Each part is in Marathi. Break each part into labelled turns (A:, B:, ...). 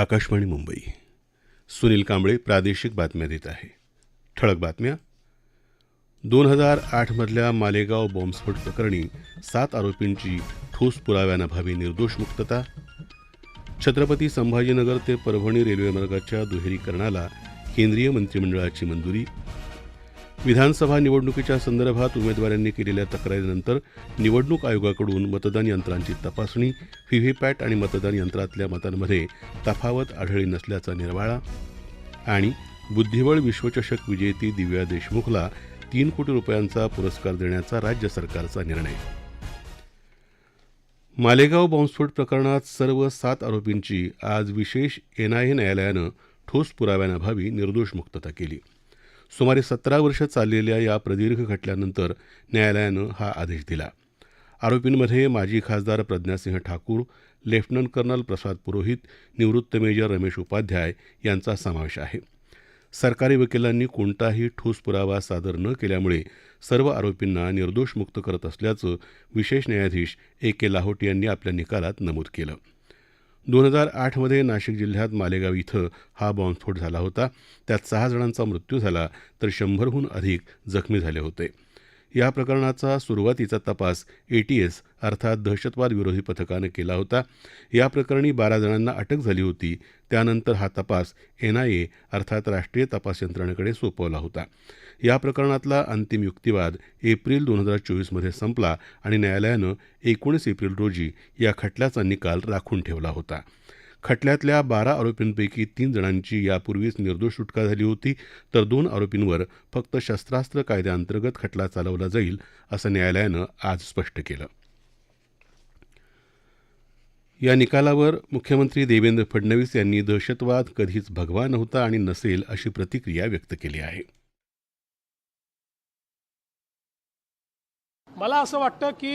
A: आकाशवाणी मुंबई सुनील कांबळे प्रादेशिक बातम्या देत आहे ठळक बातम्या दोन हजार आठमधल्या मालेगाव बॉम्बस्फोट प्रकरणी सात आरोपींची ठोस पुराव्यानाभावी निर्दोष मुक्तता छत्रपती संभाजीनगर ते परभणी रेल्वेमार्गाच्या दुहेरीकरणाला केंद्रीय मंत्रिमंडळाची मंजुरी विधानसभा निवडणुकीच्या संदर्भात उमेदवारांनी केलेल्या तक्रारीनंतर निवडणूक आयोगाकडून मतदान यंत्रांची तपासणी व्हीव्हीपॅट आणि मतदान यंत्रातल्या मतांमध्ये तफावत आढळली नसल्याचा निर्वाळा आणि बुद्धिबळ विश्वचषक विजेती दिव्या देशमुखला तीन कोटी रुपयांचा पुरस्कार देण्याचा राज्य सरकारचा निर्णय मालेगाव बॉम्बस्फोट प्रकरणात सर्व सात आरोपींची आज विशेष एनआयए न्यायालयानं ठोस पुराव्याअभावी निर्दोष मुक्तता केली सुमारे सतरा वर्ष चाललेल्या या प्रदीर्घ खटल्यानंतर न्यायालयानं हा आदेश दिला आरोपींमध्ये माजी खासदार प्रज्ञासिंह ठाकूर लेफ्टनंट कर्नल प्रसाद पुरोहित निवृत्त मेजर रमेश उपाध्याय यांचा समावेश आहे सरकारी वकिलांनी कोणताही ठोस पुरावा सादर न केल्यामुळे सर्व आरोपींना निर्दोष मुक्त करत असल्याचं विशेष न्यायाधीश ए के लाहोटी यांनी आपल्या निकालात नमूद केलं दोन हजार आठमध्ये नाशिक जिल्ह्यात मालेगाव इथं हा बॉम्बस्फोट झाला होता त्यात सहा जणांचा मृत्यू झाला तर शंभरहून अधिक जखमी झाले होते या प्रकरणाचा सुरुवातीचा तपास एटीएस अर्थात दहशतवाद विरोधी पथकानं केला होता या प्रकरणी बारा जणांना अटक झाली होती त्यानंतर हा तपास एनआयए अर्थात राष्ट्रीय तपास यंत्रणेकडे सोपवला होता या प्रकरणातला अंतिम युक्तिवाद एप्रिल दोन हजार चोवीसमध्ये संपला आणि न्यायालयानं एकोणीस एप्रिल रोजी या खटल्याचा निकाल राखून ठेवला होता खटल्यातल्या बारा आरोपींपैकी तीन जणांची यापूर्वीच निर्दोष सुटका झाली होती तर दोन आरोपींवर फक्त शस्त्रास्त्र कायद्याअंतर्गत खटला चालवला जाईल असं न्यायालयानं आज स्पष्ट केलं या निकालावर मुख्यमंत्री देवेंद्र फडणवीस यांनी दहशतवाद कधीच भगवा नव्हता आणि नसेल अशी प्रतिक्रिया व्यक्त केली आहे
B: मला असं वाटतं की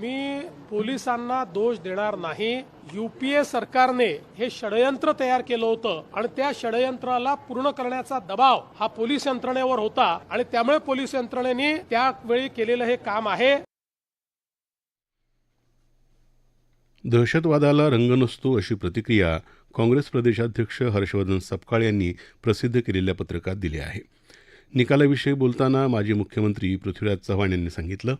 B: मी पोलिसांना दोष देणार नाही युपीए सरकारने हे षडयंत्र तयार केलं होतं आणि त्या षडयंत्राला पूर्ण करण्याचा दबाव हा पोलीस यंत्रणेवर होता आणि त्यामुळे पोलीस यंत्रणेने त्यावेळी केलेलं हे काम आहे
A: दहशतवादाला रंग नसतो अशी प्रतिक्रिया काँग्रेस प्रदेशाध्यक्ष हर्षवर्धन सपकाळ यांनी प्रसिद्ध केलेल्या पत्रकात दिली आहे निकालाविषयी बोलताना माजी मुख्यमंत्री पृथ्वीराज चव्हाण यांनी सांगितलं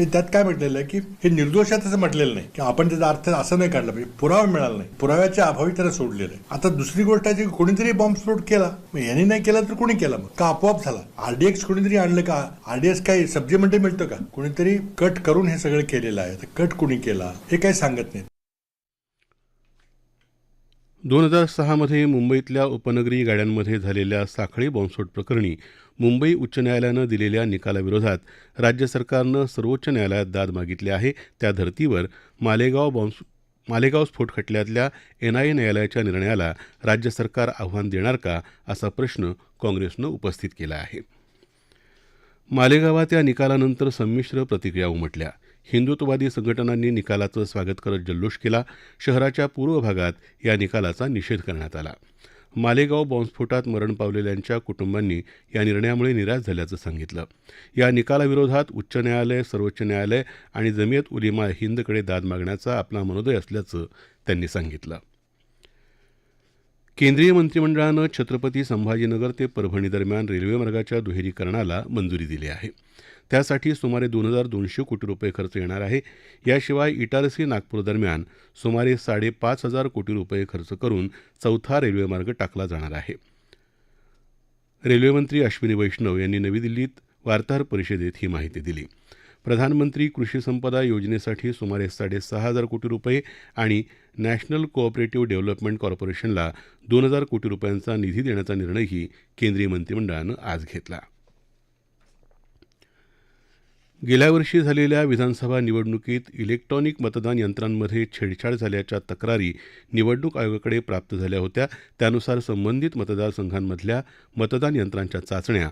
C: त्यात काय म्हटलेलं आहे की हे निर्दोषात असं म्हटलेलं नाही की आपण त्याचा अर्थ असं नाही काढला पाहिजे पुरावा मिळाला नाही पुराव्याच्या अभावी त्याला सोडलेलं आहे आता दुसरी गोष्ट आहे की कोणीतरी बॉम्बस्फोट केला मग यांनी नाही केला तर कोणी केला मग का आपोआप झाला आरडीएक्स कोणीतरी आणलं का आरडीएक्स काय म्हणते मिळतं का कोणीतरी कट करून हे सगळं केलेलं आहे तर कट कोणी केला हे काही सांगत नाही
A: दोन हजार सहामध्ये मुंबईतल्या उपनगरी गाड्यांमध्ये झालेल्या साखळी बॉम्बस्फोट प्रकरणी मुंबई उच्च न्यायालयानं दिलेल्या निकालाविरोधात राज्य सरकारनं सर्वोच्च न्यायालयात दाद मागितली आहे त्या धर्तीवर मालेगाव बॉम्ब मालेगाव स्फोट खटल्यातल्या एनआयए न्यायालयाच्या निर्णयाला राज्य सरकार आव्हान देणार का असा प्रश्न काँग्रेसनं उपस्थित केला आहे मालेगावात या निकालानंतर संमिश्र प्रतिक्रिया उमटल्या हिंदुत्ववादी संघटनांनी निकालाचं स्वागत करत जल्लोष केला शहराच्या पूर्व भागात या निकालाचा निषेध करण्यात आला मालेगाव बॉम्बस्फोटात मरण पावलेल्यांच्या कुटुंबांनी या निर्णयामुळे निराश झाल्याचं सांगितलं या निकालाविरोधात उच्च न्यायालय सर्वोच्च न्यायालय आणि जमियत उलिमा हिंदकडे दाद मागण्याचा आपला मनोदय असल्याचं त्यांनी सांगितलं केंद्रीय मंत्रिमंडळानं छत्रपती संभाजीनगर ते परभणी दरम्यान रेल्वे मार्गाच्या दुहेरीकरणाला मंजुरी दिली आहे त्यासाठी सुमारे दोन हजार दोनशे कोटी रुपये खर्च येणार आहे याशिवाय इटारसी नागपूर दरम्यान सुमारे साडेपाच हजार कोटी रुपये खर्च करून चौथा रेल्वे मार्ग टाकला जाणार आहे रेल्वेमंत्री अश्विनी वैष्णव यांनी नवी दिल्लीत वार्ताहर परिषदेत ही माहिती दिली प्रधानमंत्री कृषी संपदा योजनेसाठी सुमारे साडेसहा हजार कोटी रुपये आणि नॅशनल कोऑपरेटिव्ह डेव्हलपमेंट कॉर्पोरेशनला दोन हजार कोटी रुपयांचा निधी देण्याचा निर्णयही केंद्रीय मंत्रिमंडळानं आज घेतला गेल्या वर्षी झालेल्या विधानसभा निवडणुकीत इलेक्ट्रॉनिक मतदान यंत्रांमध्ये छेडछाड झाल्याच्या तक्रारी निवडणूक आयोगाकडे प्राप्त झाल्या होत्या त्यानुसार संबंधित मतदारसंघांमधल्या मतदान यंत्रांच्या चाचण्या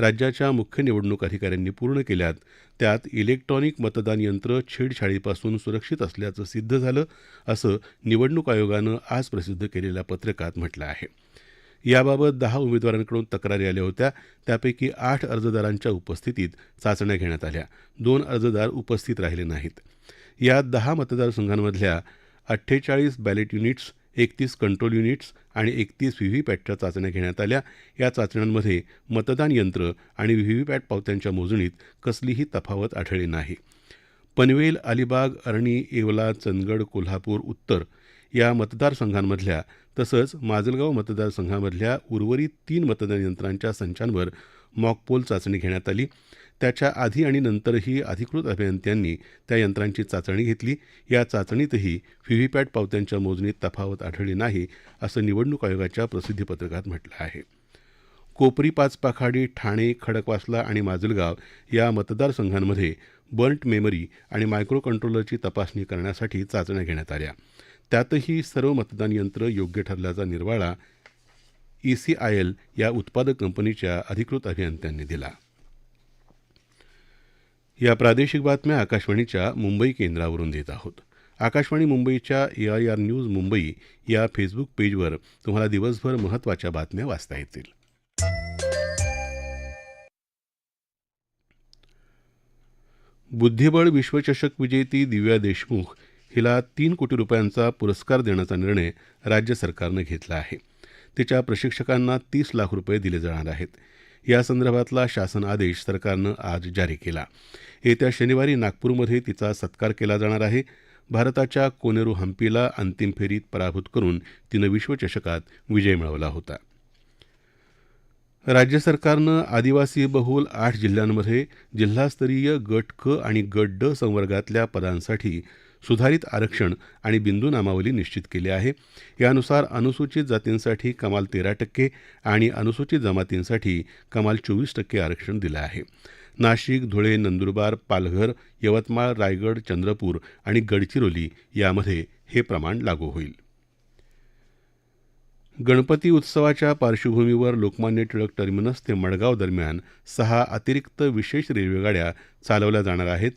A: राज्याच्या मुख्य निवडणूक अधिकाऱ्यांनी पूर्ण केल्यात त्यात इलेक्ट्रॉनिक मतदान यंत्र छेडछाडीपासून सुरक्षित असल्याचं सिद्ध झालं असं निवडणूक आयोगानं आज प्रसिद्ध केलेल्या पत्रकात म्हटलं आहे याबाबत दहा उमेदवारांकडून तक्रारी आल्या होत्या त्यापैकी आठ अर्जदारांच्या उपस्थितीत चाचण्या घेण्यात आल्या दोन अर्जदार उपस्थित राहिले नाहीत यात दहा मतदारसंघांमधल्या अठ्ठेचाळीस बॅलेट युनिट्स एकतीस कंट्रोल युनिट्स आणि एकतीस व्हीव्हीपॅटच्या चाचण्या घेण्यात आल्या या चाचण्यांमध्ये मतदान यंत्र आणि व्हीव्हीपॅट पावत्यांच्या मोजणीत कसलीही तफावत आढळली नाही पनवेल अलिबाग अरणी येवला चंदगड कोल्हापूर उत्तर या मतदारसंघांमधल्या तसंच माजलगाव मतदारसंघामधल्या उर्वरित तीन मतदान यंत्रांच्या संचांवर मॉकपोल चाचणी घेण्यात आली त्याच्या आधी आणि नंतरही अधिकृत अभियंत्यांनी त्या यंत्रांची चाचणी घेतली या चाचणीतही व्हीव्हीपॅट पावत्यांच्या मोजणीत तफावत आढळली नाही असं निवडणूक आयोगाच्या प्रसिद्धीपत्रकात म्हटलं आहे कोपरी पाचपाखाडी ठाणे खडकवासला आणि माजलगाव या मतदारसंघांमध्ये बर्न्ट मेमरी आणि मायक्रो कंट्रोलरची तपासणी करण्यासाठी चाचण्या घेण्यात आल्या त्यातही सर्व मतदान यंत्र योग्य ठरल्याचा निर्वाळा एल या उत्पादक कंपनीच्या अधिकृत अभियंत्यांनी दिला या प्रादेशिक बातम्या आकाशवाणीच्या मुंबई केंद्रावरून देत आहोत आकाशवाणी मुंबईच्या आर न्यूज मुंबई या फेसबुक पेजवर तुम्हाला दिवसभर महत्वाच्या बातम्या वाचता येतील बुद्धिबळ विश्वचषक विजेती दिव्या देशमुख हिला तीन कोटी रुपयांचा पुरस्कार देण्याचा निर्णय राज्य सरकारनं घेतला आहे तिच्या प्रशिक्षकांना तीस लाख रुपये दिले जाणार आहेत यासंदर्भातला शासन आदेश सरकारनं आज जारी केला येत्या शनिवारी नागपूरमध्ये तिचा सत्कार केला जाणार आहे भारताच्या कोनेरू हम्पीला अंतिम फेरीत पराभूत करून तिनं विश्वचषकात विजय मिळवला होता राज्य सरकारनं आदिवासी बहुल आठ जिल्ह्यांमध्ये जिल्हास्तरीय गट क आणि गट ड संवर्गातल्या पदांसाठी सुधारित आरक्षण आणि बिंदू नामावली निश्चित केली आहे यानुसार अनुसूचित जातींसाठी कमाल तेरा टक्के आणि अनुसूचित जमातींसाठी कमाल चोवीस टक्के आरक्षण दिलं आहे नाशिक धुळे नंदुरबार पालघर यवतमाळ रायगड चंद्रपूर आणि गडचिरोली यामध्ये हे प्रमाण लागू होईल गणपती उत्सवाच्या पार्श्वभूमीवर लोकमान्य टिळक टर्मिनस ते मडगाव दरम्यान सहा अतिरिक्त विशेष रेल्वेगाड्या चालवल्या जाणार आहेत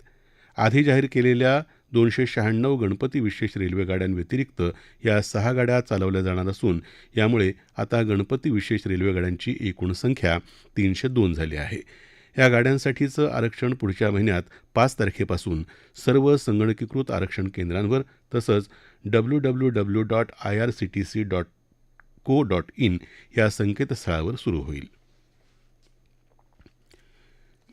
A: आधी जाहीर केलेल्या दोनशे शहाण्णव गणपती विशेष रेल्वेगाड्यांव्यतिरिक्त या सहा गाड्या चालवल्या जाणार असून यामुळे आता गणपती विशेष गाड्यांची एकूण संख्या तीनशे दोन झाली आहे या गाड्यांसाठीचं आरक्षण पुढच्या महिन्यात पाच तारखेपासून सर्व संगणकीकृत आरक्षण केंद्रांवर तसंच W W W dot I R C T C dot co dot in या संकेतस्थळावर सुरू होईल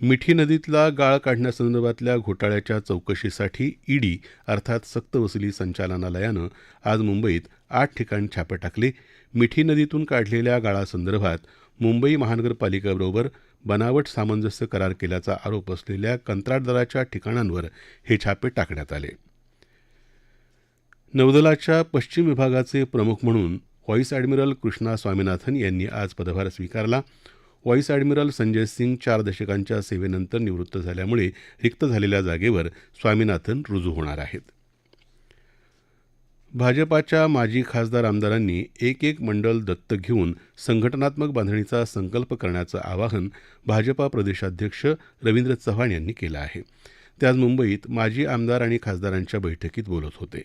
A: मिठी नदीतला गाळ काढण्यासंदर्भातल्या घोटाळ्याच्या चौकशीसाठी ईडी अर्थात सक्तवसुली संचालनालयानं आज मुंबईत आठ ठिकाणी छापे टाकले मिठी नदीतून काढलेल्या गाळासंदर्भात मुंबई महानगरपालिकेबरोबर बनावट सामंजस्य करार केल्याचा आरोप असलेल्या कंत्राटदाराच्या ठिकाणांवर हे छापे टाकण्यात आले नौदलाच्या पश्चिम विभागाचे प्रमुख म्हणून व्हॉईस ॲडमिरल कृष्णा स्वामीनाथन यांनी आज पदभार स्वीकारला व्हाईस अॅडमिरल संजय सिंग चार दशकांच्या सेवेनंतर निवृत्त झाल्यामुळे रिक्त झालेल्या जागेवर स्वामीनाथन रुजू होणार आहेत भाजपाच्या माजी खासदार आमदारांनी एक एक मंडल दत्तक घेऊन संघटनात्मक बांधणीचा संकल्प करण्याचं आवाहन भाजपा प्रदेशाध्यक्ष रवींद्र चव्हाण यांनी केलं आहे ते आज मुंबईत माजी आमदार आणि खासदारांच्या बैठकीत बोलत होते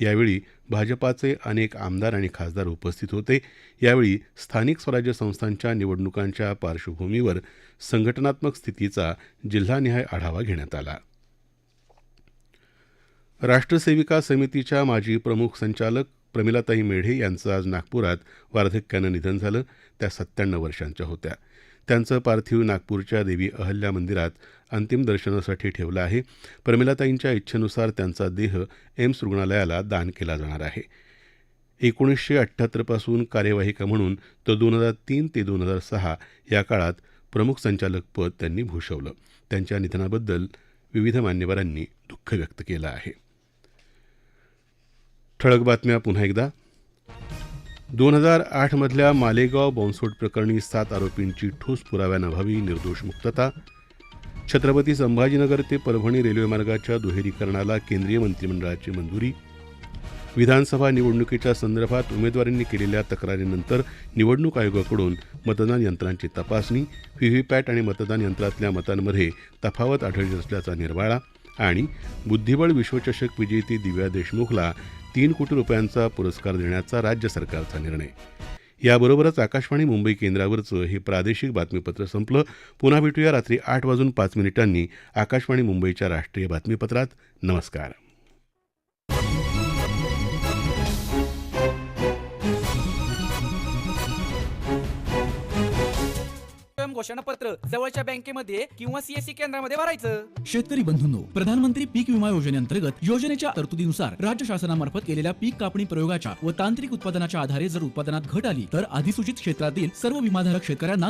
A: यावेळी भाजपाचे अनेक आमदार आणि खासदार उपस्थित होते यावेळी स्थानिक स्वराज्य संस्थांच्या निवडणुकांच्या पार्श्वभूमीवर संघटनात्मक स्थितीचा जिल्हानिहाय आढावा घेण्यात आला राष्ट्रसेविका समितीच्या माजी प्रमुख संचालक प्रमिलाताई मेढे यांचं आज नागपुरात वार्धक्यानं निधन झालं त्या सत्त्याण्णव वर्षांच्या होत्या त्यांचं पार्थिव नागपूरच्या देवी अहल्या मंदिरात अंतिम दर्शनासाठी ठेवलं आहे प्रमिलाताईंच्या इच्छेनुसार त्यांचा देह एम्स रुग्णालयाला दान केला जाणार आहे एकोणीसशे अठ्ठ्याहत्तरपासून कार्यवाहिका म्हणून तर दोन हजार तीन ते दोन हजार सहा या काळात प्रमुख संचालकपद त्यांनी भूषवलं त्यांच्या निधनाबद्दल विविध मान्यवरांनी दुःख व्यक्त केलं आहे ठळक बातम्या पुन्हा एकदा दोन हजार आठमधल्या मालेगाव बॉम्बस्फोट प्रकरणी सात आरोपींची ठोस पुराव्यानभावी निर्दोष मुक्तता छत्रपती संभाजीनगर ते परभणी रेल्वेमार्गाच्या दुहेरीकरणाला केंद्रीय मंत्रिमंडळाची मंजुरी विधानसभा निवडणुकीच्या संदर्भात उमेदवारांनी केलेल्या तक्रारीनंतर निवडणूक आयोगाकडून मतदान यंत्रांची तपासणी व्हीव्हीपॅट आणि मतदान यंत्रातल्या मतांमध्ये तफावत आढळली असल्याचा निर्वाळा आणि बुद्धिबळ विश्वचषक विजेती दिव्या देशमुखला तीन कोटी रुपयांचा पुरस्कार देण्याचा राज्य सरकारचा निर्णय याबरोबरच आकाशवाणी मुंबई केंद्रावरचं हे प्रादेशिक बातमीपत्र संपलं पुन्हा भेटूया रात्री आठ वाजून पाच मिनिटांनी आकाशवाणी मुंबईच्या राष्ट्रीय बातमीपत्रात नमस्कार
D: घोषणापत्र जवळच्या बँकेमध्ये किंवा सीएससी केंद्रामध्ये भरायचं शेतकरी बंधूंनो प्रधानमंत्री पीक विमा योजनेअंतर्गत योजनेच्या तरतुदीनुसार राज्य शासनामार्फत केलेल्या पीक कापणी प्रयोगाच्या व तांत्रिक उत्पादनाच्या आधारे जर उत्पादनात घट आली तर अधिसूचित क्षेत्रातील सर्व विमाधारक शेतकऱ्यांना